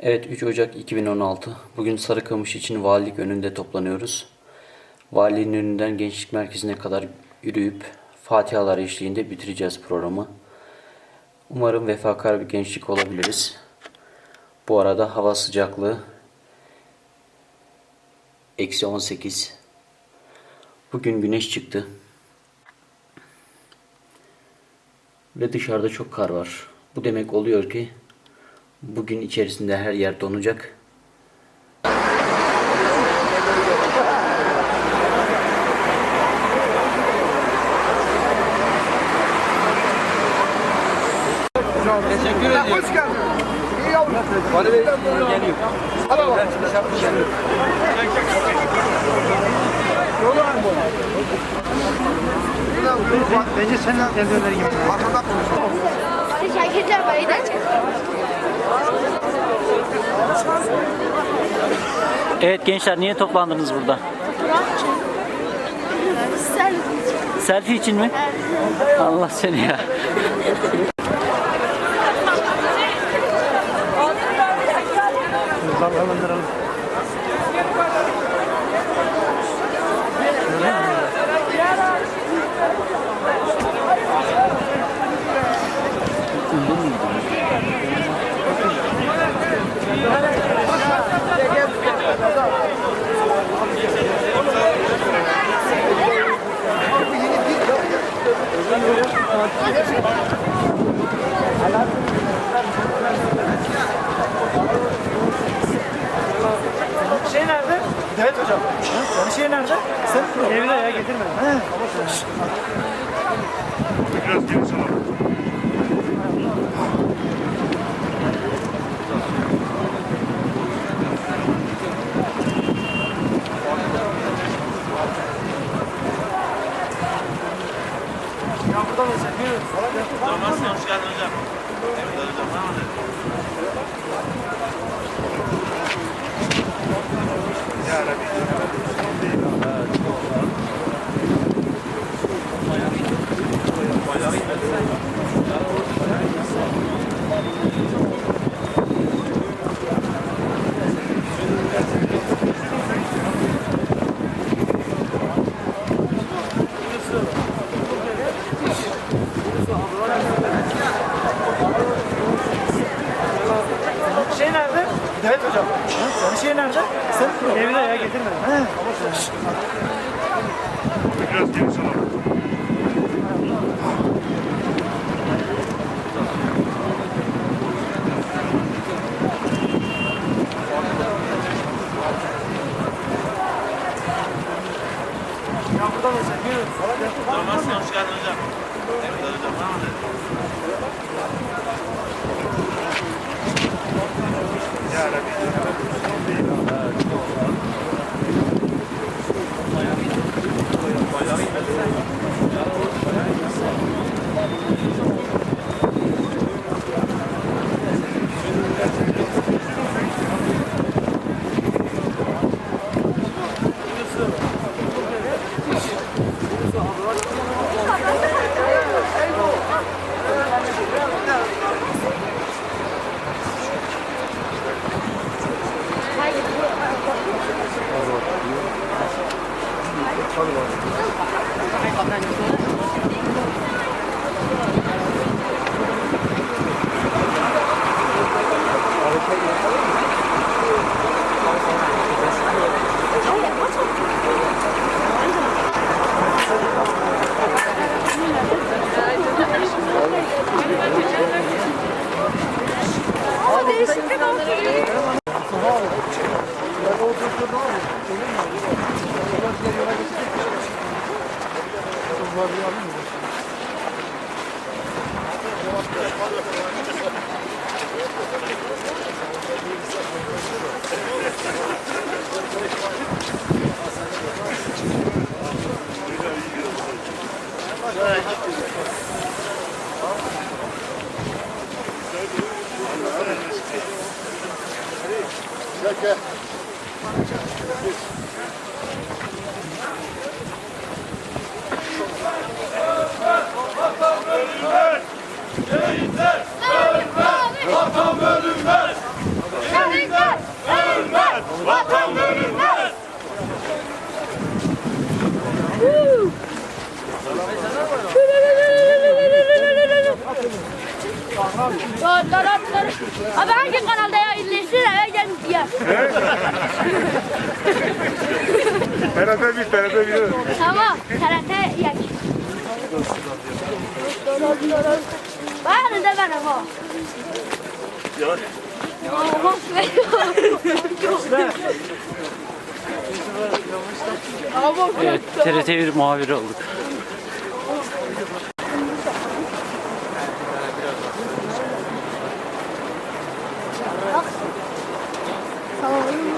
Evet 3 Ocak 2016. Bugün Sarıkamış için valilik önünde toplanıyoruz. Valiliğin önünden gençlik merkezine kadar yürüyüp Fatihalar eşliğinde bitireceğiz programı. Umarım vefakar bir gençlik olabiliriz. Bu arada hava sıcaklığı eksi 18. Bugün güneş çıktı. Ve dışarıda çok kar var. Bu demek oluyor ki bugün içerisinde her yer donacak. Teşekkür ediyorum. Hoş geldin. İyi yavrum. Vali Bey geliyor. Hadi bak. Bence sen evlenler gibi. Arkada konuş. Teşekkürler beni de Evet gençler niye toplandınız burada? Sen Selfie için mi? Allah seni ya. Dalgalandıralım. Şey nerede? Evet hocam. Senin şey nerede? Evine ya getirmedin. He. Biraz geri salalım. Şey nerede? Evet hocam. Senin şey nerede? Sen evine ya getirmedin. He. Biraz geri salalım. Ya buradan hocam. Yürü. Ama değişiklik olsun. Hadi Abi hangi kanalda ya? İzlesin eve gelmiş ya. TRT bir, TRT bir. Tamam. TRT yak. Bana da ben ama. Yavaş. Evet, TRT1 muhabiri olduk.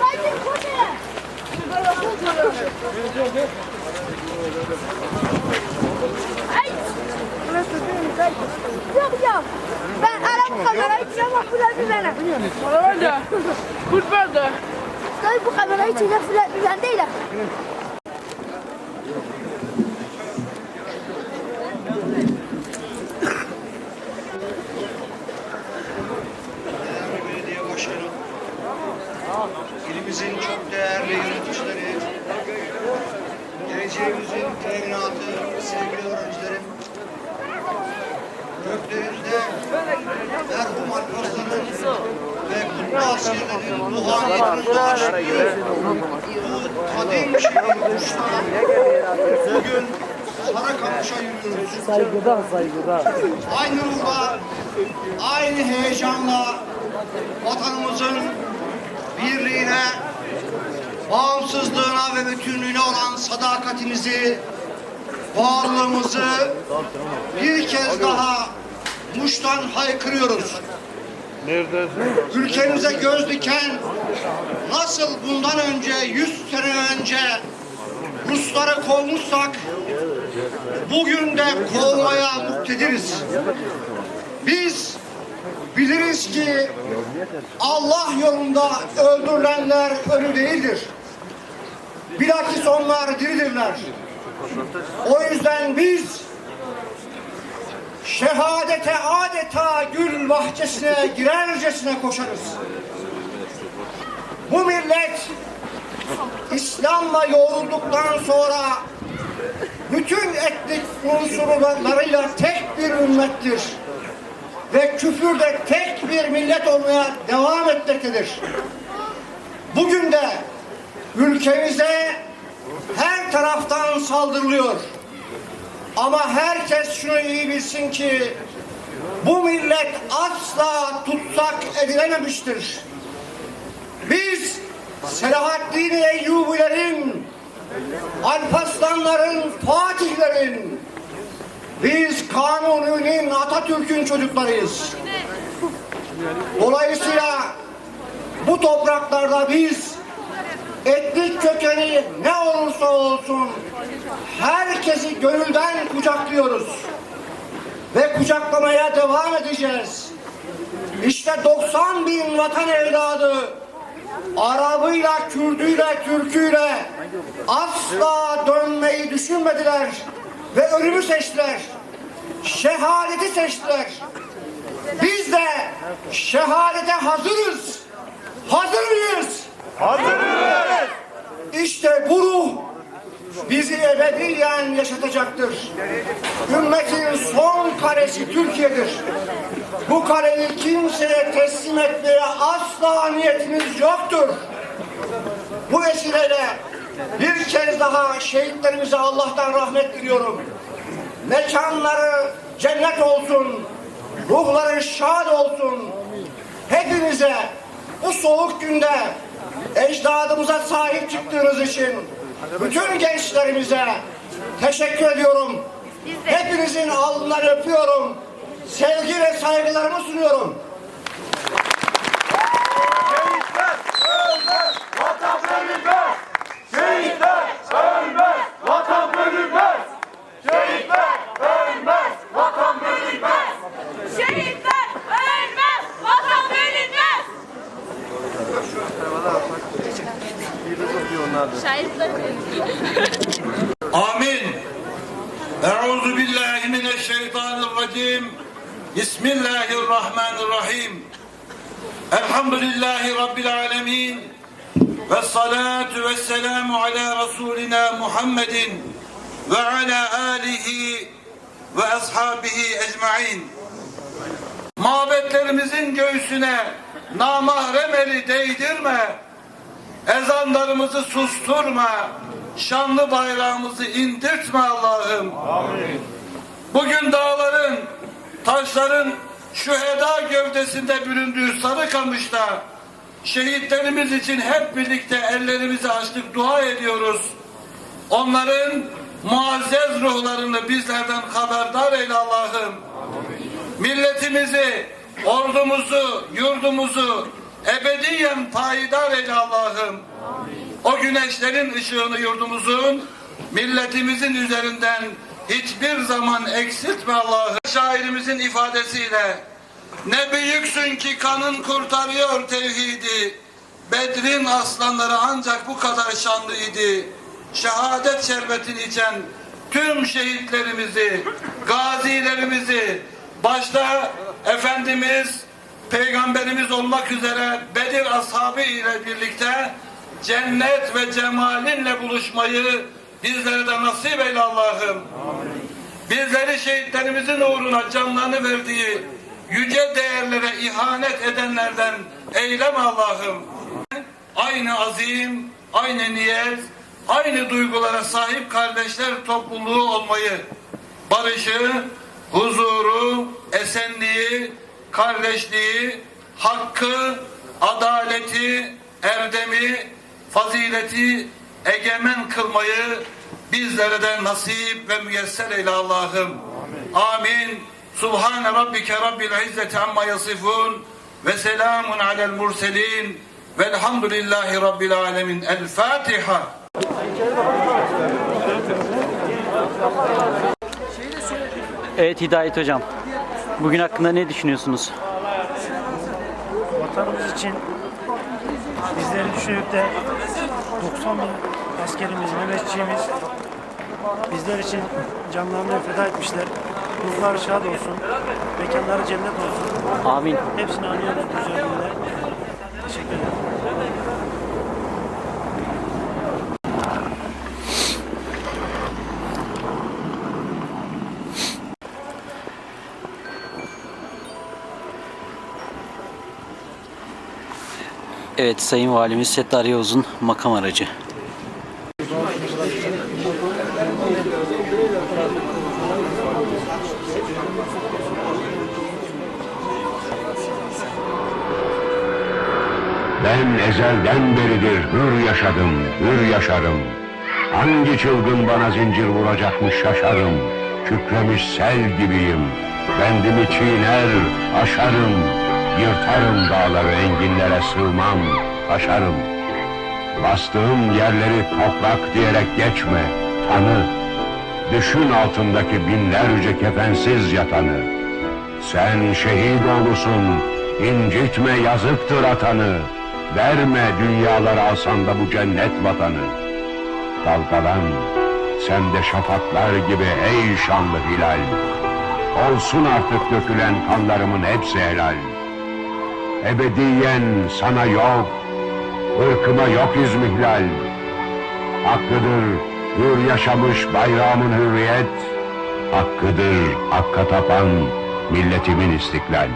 Haydi koşun. Ay! Yok yok. Ben araba kamerayı çekmek falan bir bana. Öyle. Kurt verdi. Dayı bu kamerayı çekmek falan bir ben değilim. Kadim kuşlar bugün Sarıkamış'a yürüyoruz. Saygıdan saygıdan. aynı ruhla, aynı heyecanla vatanımızın birliğine, bağımsızlığına ve bütünlüğüne olan sadakatimizi, varlığımızı bir kez daha Muş'tan haykırıyoruz. Ülkemize göz diken nasıl bundan önce 100 sene önce Rusları kovmuşsak bugün de kovmaya muktediriz. Biz biliriz ki Allah yolunda öldürülenler ölü değildir. Bilakis onlar diridirler. O yüzden biz şehadete adeta gül bahçesine girercesine koşarız. Bu millet İslam'la yoğrulduktan sonra bütün etnik unsurlarıyla tek bir ümmettir. Ve küfürde tek bir millet olmaya devam etmektedir. Bugün de ülkemize her taraftan saldırılıyor. Ama herkes şunu iyi bilsin ki bu millet asla tutsak edilememiştir. Selahaddin Eyyubilerin, Alparslanların, Fatihlerin, biz Kanuni'nin, Atatürk'ün çocuklarıyız. Dolayısıyla bu topraklarda biz etnik kökeni ne olursa olsun herkesi gönülden kucaklıyoruz. Ve kucaklamaya devam edeceğiz. İşte 90 bin vatan evladı Arabıyla, Kürdüyle, Türküyle asla dönmeyi düşünmediler ve ölümü seçtiler. Şehadeti seçtiler. Biz de şehadete hazırız. Hazır mıyız? Hazırız. İşte bu ruh bizi ebediyen yaşatacaktır. Ümmetin son karesi Türkiye'dir. Bu kareyi kimseye teslim etmeye asla niyetimiz yoktur. Bu vesileyle bir kez daha şehitlerimize Allah'tan rahmet diliyorum. Mekanları cennet olsun, ruhları şad olsun. Hepinize bu soğuk günde ecdadımıza sahip çıktığınız için bütün gençlerimize teşekkür ediyorum. Hepinizin alnından öpüyorum. Sevgi ve saygılarımı sunuyorum. bunlardır. Amin. Euzu billahi mineşşeytanirracim. Bismillahirrahmanirrahim. Elhamdülillahi rabbil alamin. Ve salatu ve selamu ala Resulina Muhammedin ve ala alihi ve ashabihi ecmain. Mabetlerimizin göğsüne namahrem eli değdirme ezanlarımızı susturma, şanlı bayrağımızı indirtme Allah'ım. Bugün dağların, taşların şüheda gövdesinde büründüğü Sarıkamış'ta şehitlerimiz için hep birlikte ellerimizi açtık dua ediyoruz. Onların muazzez ruhlarını bizlerden haberdar eyle Allah'ım. Milletimizi, ordumuzu, yurdumuzu ebediyen payidar eyle Allah'ım. O güneşlerin ışığını yurdumuzun, milletimizin üzerinden hiçbir zaman eksiltme Allah'ım. Şairimizin ifadesiyle ne büyüksün ki kanın kurtarıyor tevhidi. Bedrin aslanları ancak bu kadar şanlı idi. Şehadet şerbetini içen tüm şehitlerimizi, gazilerimizi, başta Efendimiz, Peygamberimiz olmak üzere Bedir ashabı ile birlikte cennet ve cemalinle buluşmayı bizlere de nasip eyle Allah'ım. Bizleri şehitlerimizin uğruna canlarını verdiği yüce değerlere ihanet edenlerden eyleme Allah'ım. Aynı azim, aynı niyet, aynı duygulara sahip kardeşler topluluğu olmayı, barışı, huzuru, esenliği, kardeşliği, hakkı, adaleti, erdemi, fazileti egemen kılmayı bizlere de nasip ve müyesser eyle Allah'ım. Amin. Subhane rabbike rabbil izzeti amma yasifun ve selamun alel murselin velhamdülillahi rabbil alemin. El Fatiha. Evet Hidayet Hocam. Bugün hakkında ne düşünüyorsunuz? Vatanımız için bizleri düşünüp de 90 bin askerimiz, nöbetçimiz bizler için canlarını feda etmişler. Ruhları şad olsun, mekanları cennet olsun. Amin. Hepsini anıyoruz. Evet Sayın Valimiz Settar Yavuz'un makam aracı. Ben ezelden beridir hür yaşadım, hür yaşarım. Hangi çılgın bana zincir vuracakmış şaşarım. Kükremiş sel gibiyim. Bendimi çiğner, aşarım. Yırtarım dağları enginlere sığmam, aşarım. Bastığım yerleri toprak diyerek geçme, tanı. Düşün altındaki binlerce kefensiz yatanı. Sen şehit oğlusun, incitme yazıktır atanı. Verme dünyalar alsan da bu cennet vatanı. Dalgalan, sen de şafaklar gibi ey şanlı hilal. Olsun artık dökülen kanlarımın hepsi helal. Ebediyen sana yok, ırkıma yok izmihlal. Hakkıdır hür yaşamış bayrağımın hürriyet, hakkıdır hakka tapan milletimin istiklal.